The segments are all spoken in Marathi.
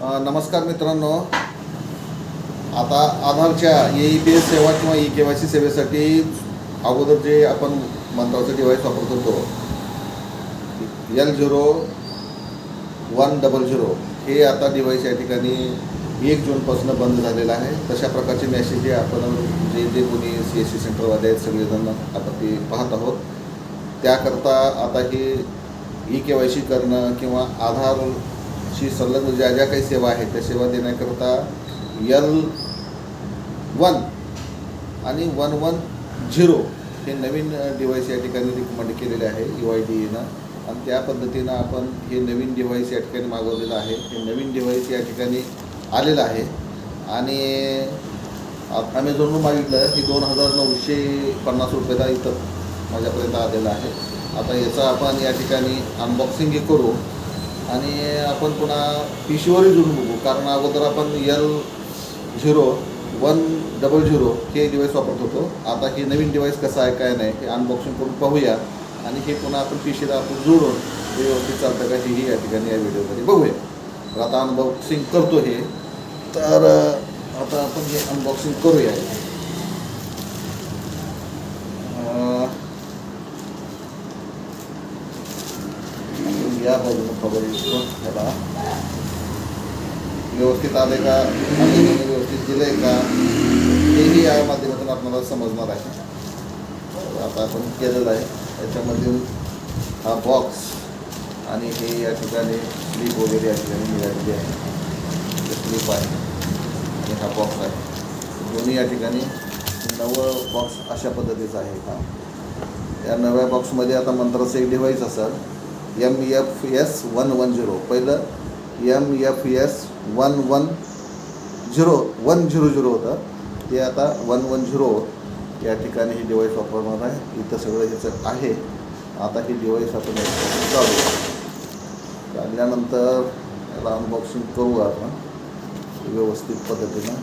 नमस्कार मित्रांनो. आता आधारच्या ए ई पी एस सेवा किंवा ई के वाय सी सेवेसाठी अगोदर जे आपण मंत्राचं डिवाईस वापरत होतो L zero one double zero हे आता डिवाईस या ठिकाणी एक जूनपासून बंद झालेलं आहे. तशा प्रकारचे मेसेज जे आपण जे जे कोणी सी एस सी सेंटरवाले आहेत सगळेजण आता ते पाहत आहोत. त्याकरता आता हे ई के वाय सी करणं किंवा आधार शी संलग्न म्हणजे ज्या ज्या काही सेवा आहेत त्या सेवा देण्याकरता यल वन आणि वन वन झिरो हे नवीन डिव्हाइस या ठिकाणी रिकमेंड केलेले आहे यू आय डी एनं आणि त्या पद्धतीनं आपण हे नवीन डिव्हाइस या ठिकाणी मागवलेलं आहे. हे नवीन डिव्हाइस या ठिकाणी आलेलं आहे. आणि ॲमेझॉनवर मागितलं की दोन हजार नऊशे पन्नास रुपयाला इथं माझ्यापर्यंत आलेलं आहे. आता याचं आपण या ठिकाणी अनबॉक्सिंग हे करू. आणि आपण पुन्हा पिशवीवरही जुळून बघू. कारण अगोदर आपण L zero one double zero हे डिवाईस वापरत होतो. आता हे नवीन डिवाईस कसं आहे काय नाही हे अनबॉक्सिंग करून पाहूया. आणि हे पुन्हा आपण पिशीला आपण जोडून हे व्यवस्थित चालतं का हेही या ठिकाणी या व्हिडिओमध्ये बघूया. तर आता अनबॉक्सिंग करतो हे. तर आता आपण हे अनबॉक्सिंग करूया अं, आपण खबर येतो व्यवस्थित आले का? आणि व्यवस्थित दिले का? हेही या माध्यमातून आपल्याला समजणार आहे. आता आपण केलेलं आहे. याच्यामधील हा बॉक्स आणि हे या ठिकाणी स्लीप वगैरे या ठिकाणी मिळालेली आहे. स्लीप आहे. आणि हा बॉक्स आहे. दोन्ही या ठिकाणी नवं बॉक्स अशा पद्धतीचं आहे हा. या नव्या बॉक्समध्ये आता मंत्राचं एक डिव्हाइस असेल. M F S one one zero पहिलं M F S one one zero one zero zero होतं. ते आता वन वन झिरो या ठिकाणी हे डिवाईस वापरणार आहे. इथं सगळं ह्याचं आहे. आता ही डिवाईस आपण चालू. काढल्यानंतर याला अनबॉक्सिंग करू आपण. व्यवस्थित पद्धतीनं.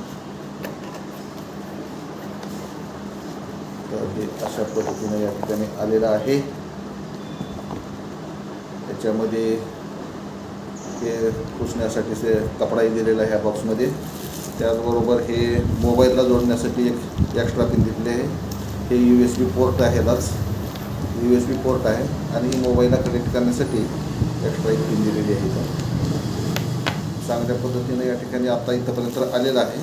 तर हे अशा पद्धतीनं या ठिकाणी आलेलं आहे. याच्यामध्ये हे पुसण्यासाठी ते कपडाही दिलेला आहे ह्या बॉक्समध्ये त्याचबरोबर हे मोबाईलला जोडण्यासाठी एक एक्स्ट्रा पिन दिलेली आहे. हे यू एस बी पोर्ट आहे यालाच. यू एस बी पोर्ट आहे आणि ही मोबाईलला कनेक्ट करण्यासाठी एक्स्ट्रा एक पिन दिलेली आहे इथं. चांगल्या पद्धतीनं या ठिकाणी आता इथंपर्यंत आलेला आहे.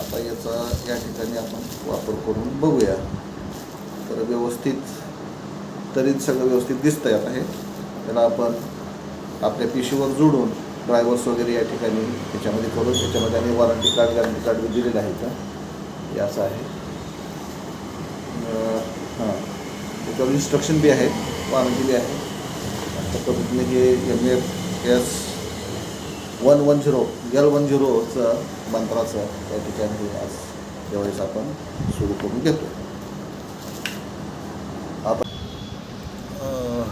आता याचा या ठिकाणी आपण वापर करून बघूया. तर व्यवस्थित तरी सगळं व्यवस्थित दिसतंय आता हे. त्याला आपण आपल्या पिशीवर जोडून ड्रायव्हर्स वगैरे या ठिकाणी त्याच्यामध्ये करून त्याच्यामध्ये आम्ही वॉरंटी कार्ड गॅरंटी कार्ड दिलेलं आहे का हे असं आहे. हां. त्याच्यावर इन्स्ट्रक्शन बी आहे वॉरंटी बी आहे. अशा पद्धतीने हे M F S one one zero L one झिरोचं मंत्राचं या ठिकाणी आज त्यावेळेस आपण सुरू करून घेतो आपण अं,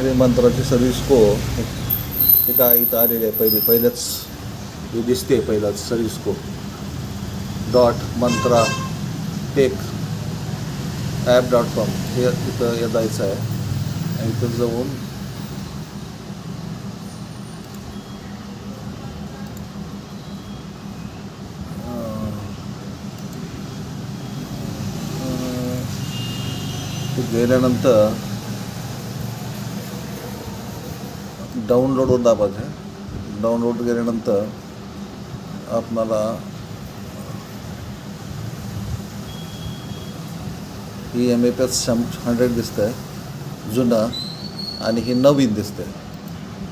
हे मंत्राची सर्विस को हे काय इथं आलेले आहे पहिले पहिल्याच हे दिसते पहिलाच service co dot Mantra tech app dot com हे इथं हे जायचं आहे. आणि इथं जाऊन गेल्यानंतर डाउनलोडवर दाबायचं डाउनलोड केल्यानंतर आपणाला ही एम एफ एस शं हंड्रेड दिसतं आहे जुना आणि ही नवीन दिसते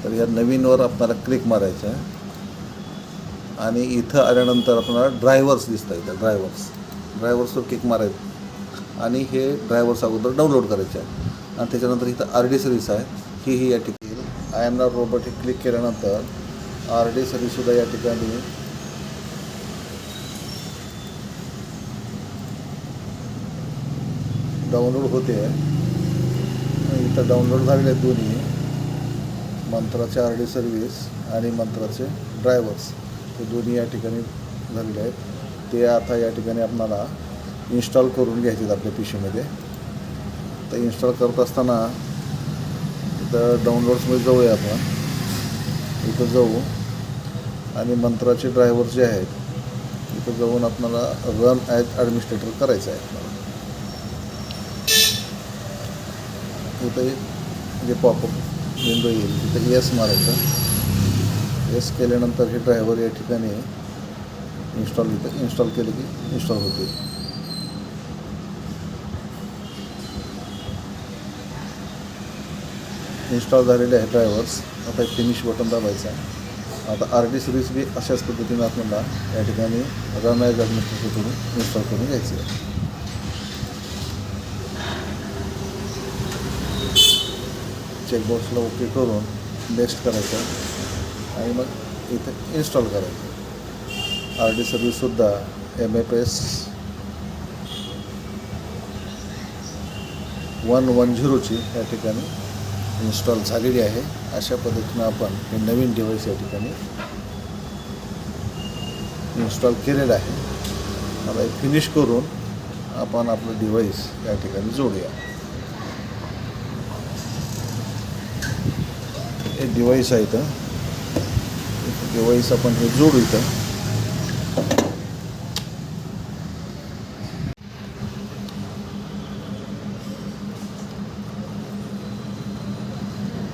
तर या नवीनवर आपल्याला क्लिक मारायचं आहे आणि इथं आल्यानंतर आपणाला ड्रायव्हर्स दिसतं इथं ड्रायव्हर्स ड्रायव्हर्सवर क्लिक मारायचं आणि हे ड्रायव्हर्स अगोदर डाउनलोड करायचे. आहे आणि त्याच्यानंतर इथं आर डी सर्व्हिस आहे. ही ही या ठिकाणी आय एम नॉट रोबोट हे क्लिक केल्यानंतर आर डी सर्व्हिससुद्धा या ठिकाणी. डाउनलोड होते. इथं डाउनलोड झालेले दोन्ही. मंत्राचे आर डी सर्व्हिस आणि मंत्राचे ड्रायव्हर्स हे दोन्ही या ठिकाणी झालेले आहेत. ते आता या ठिकाणी आपणाला इन्स्टॉल करून घ्यायचे आहेत आपल्या पिशीमध्ये तर इन्स्टॉल करत असताना तिथं डाउनलोड्समध्ये जाऊया आपण. इथं जाऊ. आणि मंत्राचे ड्रायव्हर जे आहेत इथं जाऊन आपल्याला रन ॲज ॲडमिनिस्ट्रेटर करायचं आहे आपल्याला. इथं जे पॉपअप विंडो येईल तिथं येस मारायचं. येस केल्यानंतर हे ड्रायव्हर या ठिकाणी इन्स्टॉल इथं इन्स्टॉल केलं की इन्स्टॉल होते. इन्स्टॉल झालेले आहे ड्रायव्हर्स. आता फिनिश बटन दाबायचं आहे. आता आर डी सिरीज बी अशाच पद्धतीने आपल्याला या ठिकाणी रन ॲज करून इन्स्टॉल करून घ्यायची आहे. चेकबॉक्सला ओके करून नेक्स्ट करायचं आणि मग इथं इन्स्टॉल करायचं R D सर्व्हिससुद्धा M F S one one झिरोची या ठिकाणी इन्स्टॉल झालेली आहे. अशा पद्धतीनं आपण हे नवीन डिव्हाइस या ठिकाणी इन्स्टॉल केलेलं आहे. आता हे फिनिश करून आपण आपलं डिव्हाइस या ठिकाणी जोडूया. हे डिव्हाइस आहे इथं. डिव्हाइस आपण हे जोडू इथं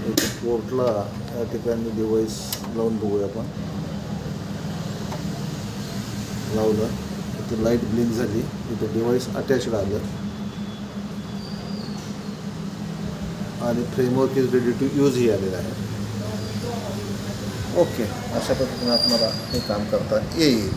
इथं पोर्टला या ठिकाणी डिव्हाइस लावून बघूया आपण. लावलं तिथे लाइट ब्लिंक झाली तिथे डिव्हाइस अटॅचड आलं. आणि framework is ready to use ही आलेलं आहे. ओके अशा पद्धतीने आपल्याला हे काम करता येईल.